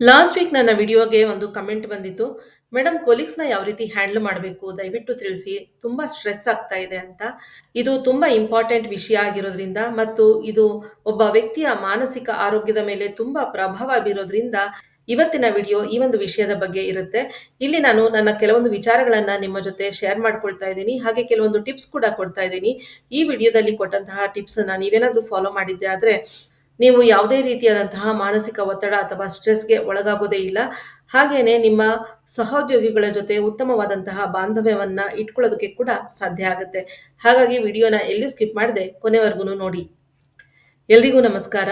Last week ನನ್ನ ವಿಡಿಯೋಗೆ ಒಂದು ಕಮೆಂಟ್ ಬಂದಿತ್ತು. ಮೇಡಮ್ ಕೊಲೀಗ್ಸ್ನ ಯಾವ ರೀತಿ ಹ್ಯಾಂಡಲ್ ಮಾಡಬೇಕು? ದಯವಿಟ್ಟು ತಿಳಿಸಿ. ತುಂಬ ಸ್ಟ್ರೆಸ್ ಆಗ್ತಾ ಇದೆ ಅಂತ. ಇದು ತುಂಬ ಇಂಪಾರ್ಟೆಂಟ್ ವಿಷಯ ಆಗಿರೋದ್ರಿಂದ ಮತ್ತು ಇದು ಒಬ್ಬ ವ್ಯಕ್ತಿಯ ಮಾನಸಿಕ ಆರೋಗ್ಯದ ಮೇಲೆ ತುಂಬ ಪ್ರಭಾವ ಬೀರೋದ್ರಿಂದ ಇವತ್ತಿನ ವಿಡಿಯೋ ಈ ಒಂದು ವಿಷಯದ ಬಗ್ಗೆ ಇರುತ್ತೆ. ಇಲ್ಲಿ ನಾನು ನನ್ನ ಕೆಲವೊಂದು ವಿಚಾರಗಳನ್ನ ನಿಮ್ಮ ಜೊತೆ ಶೇರ್ ಮಾಡ್ಕೊಳ್ತಾ ಇದ್ದೀನಿ. ಹಾಗೆ ಕೆಲವೊಂದು ಟಿಪ್ಸ್ ಕೂಡ ಕೊಡ್ತಾ ಇದ್ದೀನಿ. ಈ ವಿಡಿಯೋದಲ್ಲಿ ಕೊಟ್ಟಂತಹ ಟಿಪ್ಸ್ ನೀವೇನಾದ್ರೂ ಫಾಲೋ ಮಾಡಿದ್ದೆ ಆದ್ರೆ ನೀವು ಯಾವುದೇ ರೀತಿಯಾದಂತಹ ಮಾನಸಿಕ ಒತ್ತಡ ಅಥವಾ ಸ್ಟ್ರೆಸ್ಗೆ ಒಳಗಾಗೋದೇ ಇಲ್ಲ. ಹಾಗೇನೆ ನಿಮ್ಮ ಸಹೋದ್ಯೋಗಿಗಳ ಜೊತೆ ಉತ್ತಮವಾದಂತಹ ಬಾಂಧವ್ಯವನ್ನು ಇಟ್ಕೊಳ್ಳೋದಕ್ಕೆ ಕೂಡ ಸಾಧ್ಯ ಆಗುತ್ತೆ. ಹಾಗಾಗಿ ವಿಡಿಯೋನ ಎಲ್ಲೂ ಸ್ಕಿಪ್ ಮಾಡದೆ ಕೊನೆವರೆಗೂ ನೋಡಿ. ಎಲ್ರಿಗೂ ನಮಸ್ಕಾರ.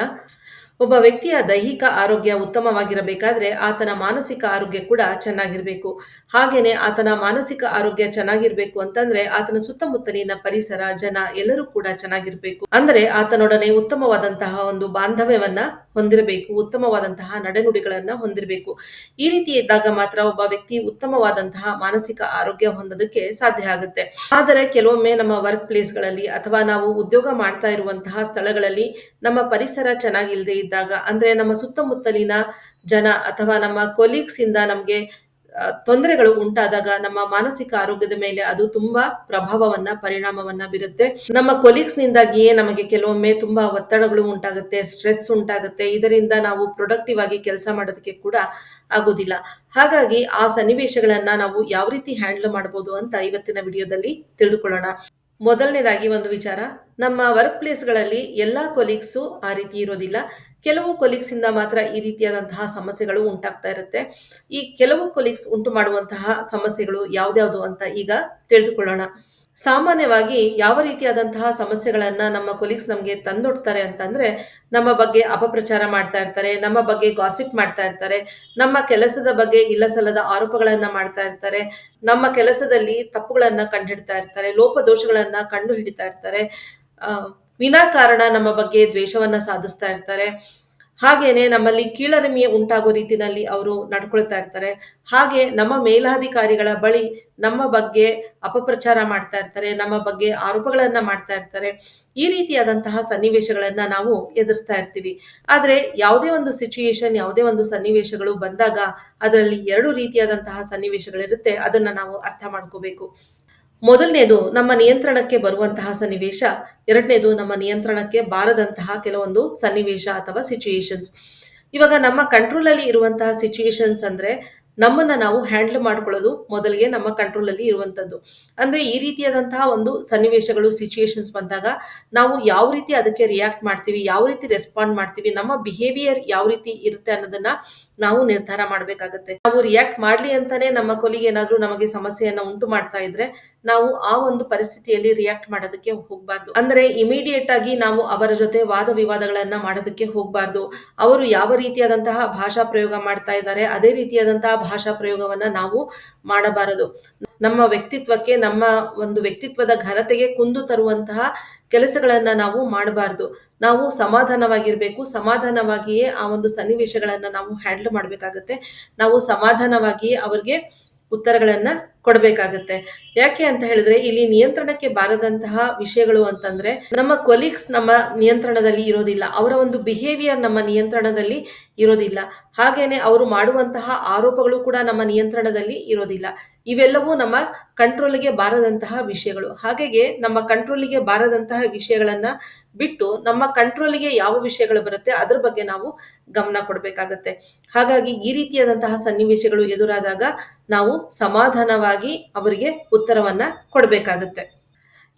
ಒಬ್ಬ ವ್ಯಕ್ತಿಯ ದೈಹಿಕ ಆರೋಗ್ಯ ಉತ್ತಮವಾಗಿರಬೇಕಾದ್ರೆ ಆತನ ಮಾನಸಿಕ ಆರೋಗ್ಯ ಕೂಡ ಚೆನ್ನಾಗಿರಬೇಕು. ಹಾಗೇನೆ ಆತನ ಮಾನಸಿಕ ಆರೋಗ್ಯ ಚೆನ್ನಾಗಿರ್ಬೇಕು ಅಂತಂದ್ರೆ ಆತನ ಸುತ್ತಮುತ್ತಲಿನ ಪರಿಸರ, ಜನ ಎಲ್ಲರೂ ಕೂಡ ಚೆನ್ನಾಗಿರಬೇಕು. ಅಂದ್ರೆ ಆತನೊಡನೆ ಉತ್ತಮವಾದಂತಹ ಒಂದು ಬಾಂಧವ್ಯವನ್ನ ಹೊಂದಿರಬೇಕು, ಉತ್ತಮವಾದಂತಹ ನಡೆನುಡಿಗಳನ್ನ ಹೊಂದಿರಬೇಕು. ಈ ರೀತಿ ಇದ್ದಾಗ ಮಾತ್ರ ಒಬ್ಬ ವ್ಯಕ್ತಿ ಉತ್ತಮವಾದಂತಹ ಮಾನಸಿಕ ಆರೋಗ್ಯ ಹೊಂದೋದಕ್ಕೆ ಸಾಧ್ಯ ಆಗುತ್ತೆ. ಆದರೆ ಕೆಲವೊಮ್ಮೆ ನಮ್ಮ ವರ್ಕ್ ಪ್ಲೇಸ್ಗಳಲ್ಲಿ ಅಥವಾ ನಾವು ಉದ್ಯೋಗ ಮಾಡ್ತಾ ಇರುವಂತಹ ಸ್ಥಳಗಳಲ್ಲಿ ನಮ್ಮ ಪರಿಸರ ಚೆನ್ನಾಗಿಲ್ಲದೆ ಇದ್ದಾಗ, ಅಂದ್ರೆ ನಮ್ಮ ಸುತ್ತಮುತ್ತಲಿನ ಜನ ಅಥವಾ ನಮ್ಮ ಕೊಲೀಗ್ಸ್ ಇಂದ ನಮ್ಗೆ ತೊಂದರೆಗಳು ಉಂಟಾದಾಗ ನಮ್ಮ ಮಾನಸಿಕ ಆರೋಗ್ಯದ ಮೇಲೆ ಅದು ತುಂಬಾ ಪ್ರಭಾವವನ್ನ, ಪರಿಣಾಮವನ್ನ ಬೀರುತ್ತೆ. ನಮ್ಮ ಕೊಲೀಗ್ಸ್ ನಿಂದಾಗಿಯೇ ನಮಗೆ ಕೆಲವೊಮ್ಮೆ ತುಂಬಾ ಒತ್ತಡಗಳು ಉಂಟಾಗುತ್ತೆ ಸ್ಟ್ರೆಸ್ ಉಂಟಾಗುತ್ತೆ. ಇದರಿಂದ ನಾವು ಪ್ರೊಡಕ್ಟಿವ್ ಆಗಿ ಕೆಲಸ ಮಾಡೋದಕ್ಕೆ ಕೂಡ ಆಗೋದಿಲ್ಲ. ಹಾಗಾಗಿ ಆ ಸನ್ನಿವೇಶಗಳನ್ನ ನಾವು ಯಾವ ರೀತಿ ಹ್ಯಾಂಡಲ್ ಮಾಡಬಹುದು ಅಂತ ಇವತ್ತಿನ ವಿಡಿಯೋದಲ್ಲಿ ತಿಳಿದುಕೊಳ್ಳೋಣ. ಮೊದಲನೇದಾಗಿ ಒಂದು ವಿಚಾರ, ನಮ್ಮ ವರ್ಕ್ ಪ್ಲೇಸ್ಗಳಲ್ಲಿ ಎಲ್ಲಾ ಕೊಲೀಗ್ಸು ಆ ರೀತಿ ಇರೋದಿಲ್ಲ. ಕೆಲವು ಕೊಲೀಗ್ಸ್ ಇಂದ ಮಾತ್ರ ಈ ರೀತಿಯಾದಂತಹ ಸಮಸ್ಯೆಗಳು ಉಂಟಾಗ್ತಾ ಇರುತ್ತೆ. ಈ ಕೆಲವು ಕೊಲೀಗ್ಸ್ ಉಂಟು ಮಾಡುವಂತಹ ಸಮಸ್ಯೆಗಳು ಯಾವ್ದ್ಯಾವ್ದು ಅಂತ ಈಗ ತಿಳಿದುಕೊಳ್ಳೋಣ. ಸಾಮಾನ್ಯವಾಗಿ ಯಾವ ರೀತಿಯಾದಂತಹ ಸಮಸ್ಯೆಗಳನ್ನ ನಮ್ಮ ಕೊಲೀಗ್ಸ್ ನಮಗೆ ತಂದೊಡ್ತಾರೆ ಅಂತಂದ್ರೆ, ನಮ್ಮ ಬಗ್ಗೆ ಅಪಪ್ರಚಾರ ಮಾಡ್ತಾ ಇರ್ತಾರೆ, ನಮ್ಮ ಬಗ್ಗೆ ಗಾಸಿಪ್ ಮಾಡ್ತಾ ಇರ್ತಾರೆ, ನಮ್ಮ ಕೆಲಸದ ಬಗ್ಗೆ ಇಲ್ಲಸಲ್ಲದ ಆರೋಪಗಳನ್ನ ಮಾಡ್ತಾ ಇರ್ತಾರೆ, ನಮ್ಮ ಕೆಲಸದಲ್ಲಿ ತಪ್ಪುಗಳನ್ನ ಕಂಡುಹಿಡ್ತಾ ಇರ್ತಾರೆ, ಲೋಪದೋಷಗಳನ್ನ ಕಂಡು ಹಿಡಿತಾ ಇರ್ತಾರೆ ವಿನಾಕಾರಣ ನಮ್ಮ ಬಗ್ಗೆ ದ್ವೇಷವನ್ನ ಸಾಧಿಸ್ತಾ ಇರ್ತಾರೆ. ಹಾಗೇನೆ ನಮ್ಮಲ್ಲಿ ಕೀಳರಿಮೆಯ ಉಂಟಾಗೋ ರೀತಿನಲ್ಲಿ ಅವರು ನಡ್ಕೊಳ್ತಾ ಇರ್ತಾರೆ. ಹಾಗೆ ನಮ್ಮ ಮೇಲಾಧಿಕಾರಿಗಳ ಬಳಿ ನಮ್ಮ ಬಗ್ಗೆ ಅಪಪ್ರಚಾರ ಮಾಡ್ತಾ ಇರ್ತಾರೆ, ನಮ್ಮ ಬಗ್ಗೆ ಆರೋಪಗಳನ್ನ ಮಾಡ್ತಾ ಇರ್ತಾರೆ. ಈ ರೀತಿಯಾದಂತಹ ಸನ್ನಿವೇಶಗಳನ್ನ ನಾವು ಎದುರಿಸ್ತಾ ಇರ್ತೀವಿ. ಆದ್ರೆ ಯಾವುದೇ ಒಂದು ಸಿಚುಯೇಷನ್ ಯಾವುದೇ ಒಂದು ಸನ್ನಿವೇಶಗಳು ಬಂದಾಗ ಅದರಲ್ಲಿ ಎರಡು ರೀತಿಯಾದಂತಹ ಸನ್ನಿವೇಶಗಳಿರುತ್ತೆ, ಅದನ್ನ ನಾವು ಅರ್ಥ ಮಾಡ್ಕೋಬೇಕು. ಮೊದಲನೇದು ನಮ್ಮ ನಿಯಂತ್ರಣಕ್ಕೆ ಬರುವಂತಹ ಸನ್ನಿವೇಶ, ಎರಡನೇದು ನಮ್ಮ ನಿಯಂತ್ರಣಕ್ಕೆ ಬಾರದಂತಹ ಕೆಲವೊಂದು ಸನ್ನಿವೇಶ ಅಥವಾ ಸಿಚುಯೇಷನ್ಸ್ ಇವಾಗ ನಮ್ಮ ಕಂಟ್ರೋಲ್ ಅಲ್ಲಿ ಇರುವಂತಹ ಸಿಚುಯೇಷನ್ಸ್ ಅಂದ್ರೆ ನಮ್ಮನ್ನ ನಾವು ಹ್ಯಾಂಡಲ್ ಮಾಡ್ಕೊಳ್ಳೋದು ಮೊದಲಿಗೆ ನಮ್ಮ ಕಂಟ್ರೋಲ್ ಅಲ್ಲಿ ಇರುವಂತದ್ದು ಅಂದ್ರೆ ಈ ರೀತಿಯಾದಂತಹ ಒಂದು ಸನ್ನಿವೇಶಗಳು ಸಿಚುಯೇಷನ್ಸ್ ಬಂದಾಗ ನಾವು ಯಾವ ರೀತಿ ಅದಕ್ಕೆ ರಿಯಾಕ್ಟ್ ಮಾಡ್ತೀವಿ, ಯಾವ ರೀತಿ ರೆಸ್ಪಾಂಡ್ ಮಾಡ್ತೀವಿ, ನಮ್ಮ ಬಿಹೇವಿಯರ್ ಯಾವ ರೀತಿ ಇರುತ್ತೆ ಅನ್ನೋದನ್ನ ನಾವು ನಿರ್ಧಾರ ಮಾಡಬೇಕಾಗತ್ತೆ. ನಾವು ರಿಯಾಕ್ಟ್ ಮಾಡ್ಲಿ ಅಂತಾನೆ ನಮ್ಮ ಕೊಲಿಗೆ ಏನಾದ್ರೂ ನಮಗೆ ಸಮಸ್ಯೆಯನ್ನ ಉಂಟು ಮಾಡ್ತಾ ಇದ್ರೆ ನಾವು ಆ ಒಂದು ಪರಿಸ್ಥಿತಿಯಲ್ಲಿ ರಿಯಾಕ್ಟ್ ಮಾಡೋದಕ್ಕೆ ಹೋಗ್ಬಾರ್ದು. ಅಂದ್ರೆ ಇಮಿಡಿಯೇಟ್ ಆಗಿ ನಾವು ಅವರ ಜೊತೆ ವಾದ ವಿವಾದಗಳನ್ನ ಮಾಡೋದಕ್ಕೆ ಹೋಗ್ಬಾರ್ದು. ಅವರು ಯಾವ ರೀತಿಯಾದಂತಹ ಭಾಷಾ ಪ್ರಯೋಗ ಮಾಡ್ತಾ ಇದ್ದಾರೆ, ಅದೇ ರೀತಿಯಾದಂತಹ ಭಾಷಾ ಪ್ರಯೋಗವನ್ನ ನಾವು ಮಾಡಬಾರದು. ನಮ್ಮ ವ್ಯಕ್ತಿತ್ವಕ್ಕೆ, ನಮ್ಮ ಒಂದು ವ್ಯಕ್ತಿತ್ವದ ಘನತೆಗೆ ಕುಂದು ತರುವಂತಹ ಕೆಲಸಗಳನ್ನ ನಾವು ಮಾಡಬಾರ್ದು. ನಾವು ಸಮಾಧಾನವಾಗಿರ್ಬೇಕು. ಸಮಾಧಾನವಾಗಿಯೇ ಆ ಒಂದು ಸನ್ನಿವೇಶಗಳನ್ನ ನಾವು ಹ್ಯಾಂಡಲ್ ಮಾಡಬೇಕಾಗತ್ತೆ. ನಾವು ಸಮಾಧಾನವಾಗಿಯೇ ಅವ್ರಿಗೆ ಉತ್ತರಗಳನ್ನ ಕೊಡಬೇಕಾಗತ್ತೆ. ಯಾಕೆ ಅಂತ ಹೇಳಿದ್ರೆ ಇಲ್ಲಿ ನಿಯಂತ್ರಣಕ್ಕೆ ಬಾರದಂತಹ ವಿಷಯಗಳು ಅಂತಂದ್ರೆ ನಮ್ಮ ಕೊಲೀಗ್ಸ್ ನಮ್ಮ ನಿಯಂತ್ರಣದಲ್ಲಿ ಇರೋದಿಲ್ಲ. ಅವರ ಒಂದು ಬಿಹೇವಿಯರ್ ನಮ್ಮ ನಿಯಂತ್ರಣದಲ್ಲಿ ಇರೋದಿಲ್ಲ. ಹಾಗೇನೆ ಅವರು ಮಾಡುವಂತಹ ಆರೋಪಗಳು ಕೂಡ ನಮ್ಮ ನಿಯಂತ್ರಣದಲ್ಲಿ ಇರೋದಿಲ್ಲ. ಇವೆಲ್ಲವೂ ನಮ್ಮ ಕಂಟ್ರೋಲ್ಗೆ ಬಾರದಂತಹ ವಿಷಯಗಳು. ಹಾಗೆಯೇ ನಮ್ಮ ಕಂಟ್ರೋಲಿಗೆ ಬಾರದಂತಹ ವಿಷಯಗಳನ್ನ ಬಿಟ್ಟು ನಮ್ಮ ಕಂಟ್ರೋಲಿಗೆ ಯಾವ ವಿಷಯಗಳು ಬರುತ್ತೆ ಅದ್ರ ಬಗ್ಗೆ ನಾವು ಗಮನ ಕೊಡಬೇಕಾಗತ್ತೆ. ಹಾಗಾಗಿ ಈ ರೀತಿಯಾದಂತಹ ಸನ್ನಿವೇಶಗಳು ಎದುರಾದಾಗ ನಾವು ಸಮಾಧಾನವಾಗಿ ಅವರಿಗೆ ಉತ್ತರವನ್ನ ಕೊಡಬೇಕಾಗುತ್ತೆ.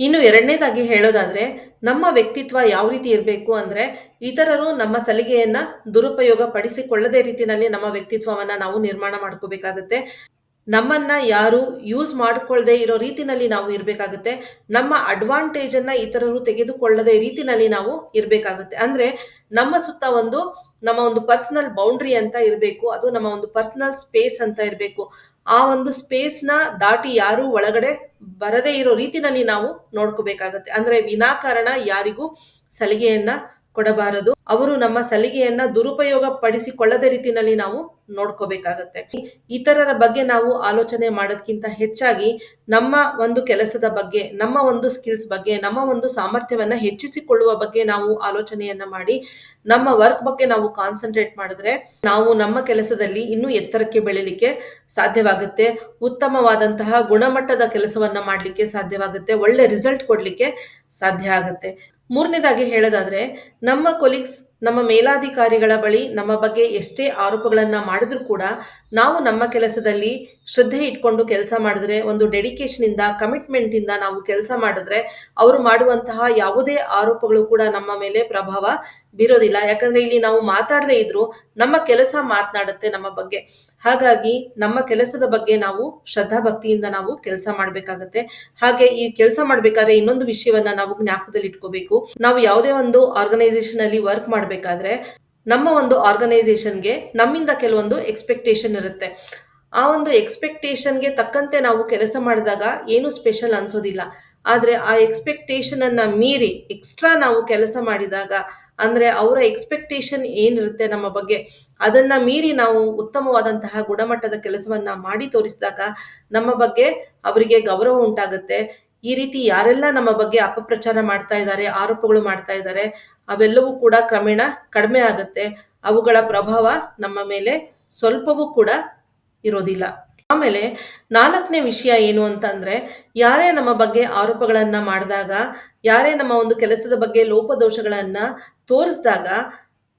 ಇನ್ನು ಎರಡನೇದಾಗಿ ಹೇಳೋದಾದ್ರೆ, ನಮ್ಮ ವ್ಯಕ್ತಿತ್ವ ಯಾವ ರೀತಿ ಇರಬೇಕು ಅಂದ್ರೆ, ಇತರರು ನಮ್ಮ ಸಲಿಗೆಯನ್ನ ದುರುಪಯೋಗ ಪಡಿಸಿಕೊಳ್ಳದೇ ರೀತಿಯಲ್ಲಿ ನಮ್ಮ ವ್ಯಕ್ತಿತ್ವವನ್ನ ನಾವು ನಿರ್ಮಾಣ ಮಾಡ್ಕೋಬೇಕಾಗತ್ತೆ. ನಮ್ಮನ್ನ ಯಾರು ಯೂಸ್ ಮಾಡ್ಕೊಳ್ಳದೆ ಇರೋ ರೀತಿನಲ್ಲಿ ನಾವು ಇರಬೇಕಾಗುತ್ತೆ. ನಮ್ಮ ಅಡ್ವಾಂಟೇಜ್ ಅನ್ನ ಇತರರು ತೆಗೆದುಕೊಳ್ಳದೆ ರೀತಿನಲ್ಲಿ ನಾವು ಇರಬೇಕಾಗುತ್ತೆ. ಅಂದ್ರೆ, ನಮ್ಮ ಸುತ್ತ ಒಂದು ನಮ್ಮ ಒಂದು ಪರ್ಸನಲ್ ಬೌಂಡ್ರಿ ಅಂತ ಇರಬೇಕು, ಅದು ನಮ್ಮ ಒಂದು ಪರ್ಸನಲ್ ಸ್ಪೇಸ್ ಅಂತ ಇರಬೇಕು. ಆ ಒಂದು ಸ್ಪೇಸ್ನ ದಾಟಿ ಯಾರು ಒಳಗಡೆ ಬರದೇ ಇರೋ ರೀತಿನಲ್ಲಿ ನಾವು ನೋಡ್ಕೋಬೇಕಾಗತ್ತೆ. ಅಂದ್ರೆ ವಿನಾಕಾರಣ ಯಾರಿಗೂ ಸಲಿಗೆಯನ್ನ ಕೊಡಬಾರದು. ಅವರು ನಮ್ಮ ಸಲಿಗೆಯನ್ನ ದುರುಪಯೋಗ ಪಡಿಸಿಕೊಳ್ಳದ ರೀತಿಯಲ್ಲಿ ನಾವು ನೋಡ್ಕೋಬೇಕಾಗತ್ತೆ. ಇತರರ ಬಗ್ಗೆ ನಾವು ಆಲೋಚನೆ ಮಾಡೋದಕ್ಕಿಂತ ಹೆಚ್ಚಾಗಿ ನಮ್ಮ ಒಂದು ಕೆಲಸದ ಬಗ್ಗೆ, ನಮ್ಮ ಒಂದು ಸ್ಕಿಲ್ಸ್ ಬಗ್ಗೆ, ನಮ್ಮ ಒಂದು ಸಾಮರ್ಥ್ಯವನ್ನ ಹೆಚ್ಚಿಸಿಕೊಳ್ಳುವ ಬಗ್ಗೆ ನಾವು ಆಲೋಚನೆಯನ್ನ ಮಾಡಿ, ನಮ್ಮ ವರ್ಕ್ ಬಗ್ಗೆ ನಾವು ಕಾನ್ಸಂಟ್ರೇಟ್ ಮಾಡಿದ್ರೆ ನಾವು ನಮ್ಮ ಕೆಲಸದಲ್ಲಿ ಇನ್ನೂ ಎತ್ತರಕ್ಕೆ ಬೆಳಿಲಿಕ್ಕೆ ಸಾಧ್ಯವಾಗುತ್ತೆ. ಉತ್ತಮವಾದಂತಹ ಗುಣಮಟ್ಟದ ಕೆಲಸವನ್ನ ಮಾಡಲಿಕ್ಕೆ ಸಾಧ್ಯವಾಗುತ್ತೆ. ಒಳ್ಳೆ ರಿಸಲ್ಟ್ ಕೊಡ್ಲಿಕ್ಕೆ ಸಾಧ್ಯ ಆಗುತ್ತೆ. ಮೂರನೇದಾಗಿ ಹೇಳೋದಾದ್ರೆ, ನಮ್ಮ ಕೊಲೀಗ್ಸ್ is ನಮ್ಮ ಮೇಲಾಧಿಕಾರಿಗಳ ಬಳಿ ನಮ್ಮ ಬಗ್ಗೆ ಎಷ್ಟೇ ಆರೋಪಗಳನ್ನ ಮಾಡಿದ್ರು ಕೂಡ ನಾವು ನಮ್ಮ ಕೆಲಸದಲ್ಲಿ ಶ್ರದ್ಧೆ ಇಟ್ಕೊಂಡು ಕೆಲಸ ಮಾಡಿದ್ರೆ, ಒಂದು ಡೆಡಿಕೇಶನ್ ಇಂದ ಕಮಿಟ್ಮೆಂಟ್ ಇಂದ ನಾವು ಕೆಲಸ ಮಾಡಿದ್ರೆ, ಅವರು ಮಾಡುವಂತಹ ಯಾವುದೇ ಆರೋಪಗಳು ಕೂಡ ನಮ್ಮ ಮೇಲೆ ಪ್ರಭಾವ ಬೀರೋದಿಲ್ಲ. ಯಾಕಂದ್ರೆ ಇಲ್ಲಿ ನಾವು ಮಾತಾಡದೇ ಇದ್ರು ನಮ್ಮ ಕೆಲಸ ಮಾತನಾಡುತ್ತೆ ನಮ್ಮ ಬಗ್ಗೆ. ಹಾಗಾಗಿ ನಮ್ಮ ಕೆಲಸದ ಬಗ್ಗೆ ನಾವು ಶ್ರದ್ಧಾ ಭಕ್ತಿಯಿಂದ ನಾವು ಕೆಲಸ ಮಾಡಬೇಕಾಗತ್ತೆ. ಹಾಗೆ ಈ ಕೆಲಸ ಮಾಡ್ಬೇಕಾದ್ರೆ ಇನ್ನೊಂದು ವಿಷಯವನ್ನ ನಾವು ಜ್ಞಾಪಕದಲ್ಲಿ ಇಟ್ಕೋಬೇಕು ನಾವು ಯಾವುದೇ ಒಂದು ಆರ್ಗನೈಸೇಷನ್ ಅಲ್ಲಿ ವರ್ಕ್ ಮಾಡಬೇಕಾದ್ರೆ ನಮ್ಮ ಒಂದು ಆರ್ಗನೈಸೇಷನ್ಗೆ ನಮ್ಮಿಂದ ಕೆಲವೊಂದು ಎಕ್ಸ್ಪೆಕ್ಟೇಷನ್ ಇರುತ್ತೆ. ಆ ಒಂದು ಎಕ್ಸ್ಪೆಕ್ಟೇಷನ್ಗೆ ತಕ್ಕಂತೆ ನಾವು ಕೆಲಸ ಮಾಡಿದಾಗ ಏನು ಸ್ಪೆಷಲ್ ಅನ್ಸೋದಿಲ್ಲ. ಆದ್ರೆ ಆ ಎಕ್ಸ್ಪೆಕ್ಟೇಷನ್ ಅನ್ನ ಮೀರಿ ಎಕ್ಸ್ಟ್ರಾ ನಾವು ಕೆಲಸ ಮಾಡಿದಾಗ ಅಂದ್ರೆ ಅವರ ಎಕ್ಸ್ಪೆಕ್ಟೇಷನ್ ಏನಿರುತ್ತೆ ನಮ್ಮ ಬಗ್ಗೆ, ಅದನ್ನ ಮೀರಿ ನಾವು ಉತ್ತಮವಾದಂತಹ ಗುಣಮಟ್ಟದ ಕೆಲಸವನ್ನ ಮಾಡಿ ತೋರಿಸಿದಾಗ ನಮ್ಮ ಬಗ್ಗೆ ಅವರಿಗೆ ಗೌರವ ಉಂಟಾಗುತ್ತೆ. ಈ ರೀತಿ ಯಾರೆಲ್ಲ ನಮ್ಮ ಬಗ್ಗೆ ಅಪಪ್ರಚಾರ ಮಾಡ್ತಾ ಇದ್ದಾರೆ, ಆರೋಪಗಳು ಮಾಡ್ತಾ ಇದ್ದಾರೆ, ಅವೆಲ್ಲವೂ ಕೂಡ ಕ್ರಮೇಣ ಕಡಿಮೆ ಆಗುತ್ತೆ. ಅವುಗಳ ಪ್ರಭಾವ ನಮ್ಮ ಮೇಲೆ ಸ್ವಲ್ಪವೂ ಕೂಡ ಇರೋದಿಲ್ಲ. ಆಮೇಲೆ ನಾಲ್ಕನೇ ವಿಷಯ ಏನು ಅಂತಂದ್ರೆ ಯಾರೇ ನಮ್ಮ ಬಗ್ಗೆ ಆರೋಪಗಳನ್ನ ಮಾಡಿದಾಗ, ಯಾರೇ ನಮ್ಮ ಒಂದು ಕೆಲಸದ ಬಗ್ಗೆ ಲೋಪದೋಷಗಳನ್ನ ತೋರಿಸಿದಾಗ,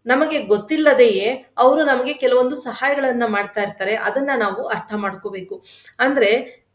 ನಮಗೆ ಗೊತ್ತಿಲ್ಲದೆಯೇ ಅವರು ನಮಗೆ ಕೆಲವೊಂದು ಸಹಾಯಗಳನ್ನ ಮಾಡ್ತಾ ಇರ್ತಾರೆ. ಅದನ್ನ ನಾವು ಅರ್ಥ ಮಾಡ್ಕೋಬೇಕು. ಅಂದ್ರೆ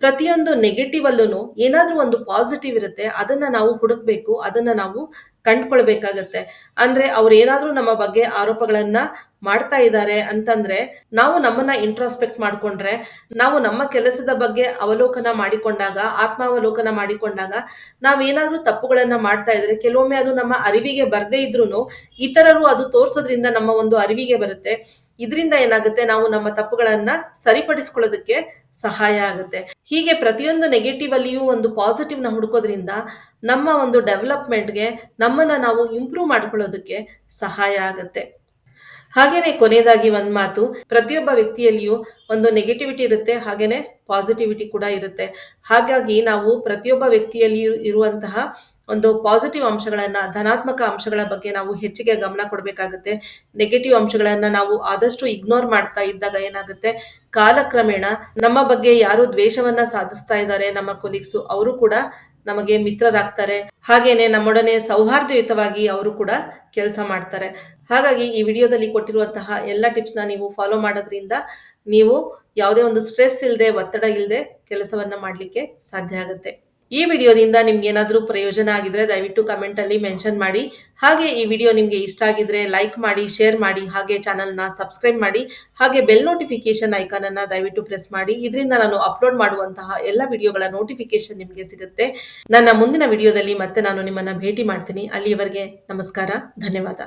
ಪ್ರತಿಯೊಂದು ನೆಗೆಟಿವ್ ಅಲ್ಲೂ ಏನಾದ್ರೂ ಒಂದು ಪಾಸಿಟಿವ್ ಇರುತ್ತೆ, ಅದನ್ನ ನಾವು ಹುಡುಕ್ಬೇಕು, ಅದನ್ನ ನಾವು ಕಂಡ್ಕೊಳ್ಬೇಕಾಗತ್ತೆ. ಅಂದ್ರೆ ಅವ್ರು ಏನಾದ್ರೂ ನಮ್ಮ ಬಗ್ಗೆ ಆರೋಪಗಳನ್ನ ಮಾಡ್ತಾ ಇದ್ದಾರೆ ಅಂತಂದ್ರೆ, ನಾವು ನಮ್ಮನ್ನ ಇಂಟ್ರಾಸ್ಪೆಕ್ಟ್ ಮಾಡ್ಕೊಂಡ್ರೆ, ನಾವು ನಮ್ಮ ಕೆಲಸದ ಬಗ್ಗೆ ಅವಲೋಕನ ಮಾಡಿಕೊಂಡಾಗ, ಆತ್ಮಾವಲೋಕನ ಮಾಡಿಕೊಂಡಾಗ ನಾವೇನಾದ್ರೂ ತಪ್ಪುಗಳನ್ನ ಮಾಡ್ತಾ ಇದ್ರೆ, ಕೆಲವೊಮ್ಮೆ ಅದು ನಮ್ಮ ಅರಿವಿಗೆ ಬರದೇ ಇದ್ರೂ ಇತರರು ಅದು ತೋರಿಸೋದ್ರಿಂದ ನಮ್ಮ ಒಂದು ಅರಿವಿಗೆ ಬರುತ್ತೆ. ಇದರಿಂದ ಏನಾಗುತ್ತೆ, ನಾವು ನಮ್ಮ ತಪ್ಪುಗಳನ್ನ ಸರಿಪಡಿಸ್ಕೊಳ್ಳೋದಕ್ಕೆ ಸಹಾಯ ಆಗುತ್ತೆ. ಹೀಗೆ ಪ್ರತಿಯೊಂದು ನೆಗೆಟಿವ್ ಅಲ್ಲಿಯೂ ಒಂದು ಪಾಸಿಟಿವ್ನ ಹುಡುಕೋದ್ರಿಂದ ನಮ್ಮ ಒಂದು ಡೆವಲಪ್ಮೆಂಟ್ಗೆ ನಮ್ಮನ್ನ ನಾವು ಇಂಪ್ರೂವ್ ಮಾಡ್ಕೊಳ್ಳೋದಕ್ಕೆ ಸಹಾಯ ಆಗುತ್ತೆ. ಹಾಗೇನೆ ಕೊನೆಯದಾಗಿ ಒಂದು ಮಾತು. ಪ್ರತಿಯೊಬ್ಬ ವ್ಯಕ್ತಿಯಲ್ಲಿಯೂ ಒಂದು ನೆಗೆಟಿವಿಟಿ ಇರುತ್ತೆ, ಹಾಗೇನೆ ಪಾಸಿಟಿವಿಟಿ ಕೂಡ ಇರುತ್ತೆ. ಹಾಗಾಗಿ ನಾವು ಪ್ರತಿಯೊಬ್ಬ ವ್ಯಕ್ತಿಯಲ್ಲಿಯೂ ಇರುವಂತಹ ಒಂದು ಪಾಸಿಟಿವ್ ಅಂಶಗಳನ್ನ, ಧನಾತ್ಮಕ ಅಂಶಗಳ ಬಗ್ಗೆ ನಾವು ಹೆಚ್ಚಿಗೆ ಗಮನ ಕೊಡಬೇಕಾಗುತ್ತೆ. ನೆಗೆಟಿವ್ ಅಂಶಗಳನ್ನ ನಾವು ಆದಷ್ಟು ಇಗ್ನೋರ್ ಮಾಡ್ತಾ ಇದ್ದಾಗ ಏನಾಗುತ್ತೆ? ಕಾಲಕ್ರಮೇಣ ನಮ್ಮ ಬಗ್ಗೆ ಯಾರು ದ್ವೇಷವನ್ನ ಸಾಧಿಸ್ತಾ ಇದ್ದಾರೆ ನಮ್ಮ ಕೊಲೀಗ್ಸು ಅವರು ಕೂಡ ನಮಗೆ ಮಿತ್ರರಾಗ್ತಾರೆ. ಹಾಗೇನೆ ನಮ್ಮೊಡನೆ ಸೌಹಾರ್ದಯುತವಾಗಿ ಅವರು ಕೂಡ ಕೆಲಸ ಮಾಡ್ತಾರೆ. ಹಾಗಾಗಿ ಈ ವಿಡಿಯೋದಲ್ಲಿ ಕೊಟ್ಟಿರುವಂತಹ ಎಲ್ಲ ಟಿಪ್ಸ್ನ ನೀವು ಫಾಲೋ ಮಾಡೋದ್ರಿಂದ ನೀವು ಯಾವುದೇ ಒಂದು ಸ್ಟ್ರೆಸ್ ಇಲ್ಲದೆ ಒತ್ತಡ ಇಲ್ಲದೆ ಕೆಲಸವನ್ನ ಮಾಡಲಿಕ್ಕೆ ಸಾಧ್ಯ ಆಗುತ್ತೆ. ಈ ವಿಡಿಯೋದಿಂದ ನಿಮ್ಗೆ ಏನಾದರೂ ಪ್ರಯೋಜನ ಆಗಿದ್ರೆ ದಯವಿಟ್ಟು ಕಮೆಂಟ್ ಅಲ್ಲಿ ಮೆನ್ಷನ್ ಮಾಡಿ. ಹಾಗೆ ಈ ವಿಡಿಯೋ ನಿಮ್ಗೆ ಇಷ್ಟ ಆಗಿದ್ರೆ ಲೈಕ್ ಮಾಡಿ ಶೇರ್ ಮಾಡಿ, ಹಾಗೆ ಚಾನಲ್ನ ಸಬ್ಸ್ಕ್ರೈಬ್ ಮಾಡಿ, ಹಾಗೆ ಬೆಲ್ ನೋಟಿಫಿಕೇಶನ್ ಐಕಾನ್ ಅನ್ನ ದಯವಿಟ್ಟು ಪ್ರೆಸ್ ಮಾಡಿ. ಇದರಿಂದ ನಾನು ಅಪ್ಲೋಡ್ ಮಾಡುವಂತಹ ಎಲ್ಲ ವಿಡಿಯೋಗಳ ನೋಟಿಫಿಕೇಶನ್ ನಿಮಗೆ ಸಿಗುತ್ತೆ. ನನ್ನ ಮುಂದಿನ ವಿಡಿಯೋದಲ್ಲಿ ಮತ್ತೆ ನಾನು ನಿಮ್ಮನ್ನ ಭೇಟಿ ಮಾಡ್ತೀನಿ. ಅಲ್ಲಿಯವರೆಗೆ ನಮಸ್ಕಾರ, ಧನ್ಯವಾದ.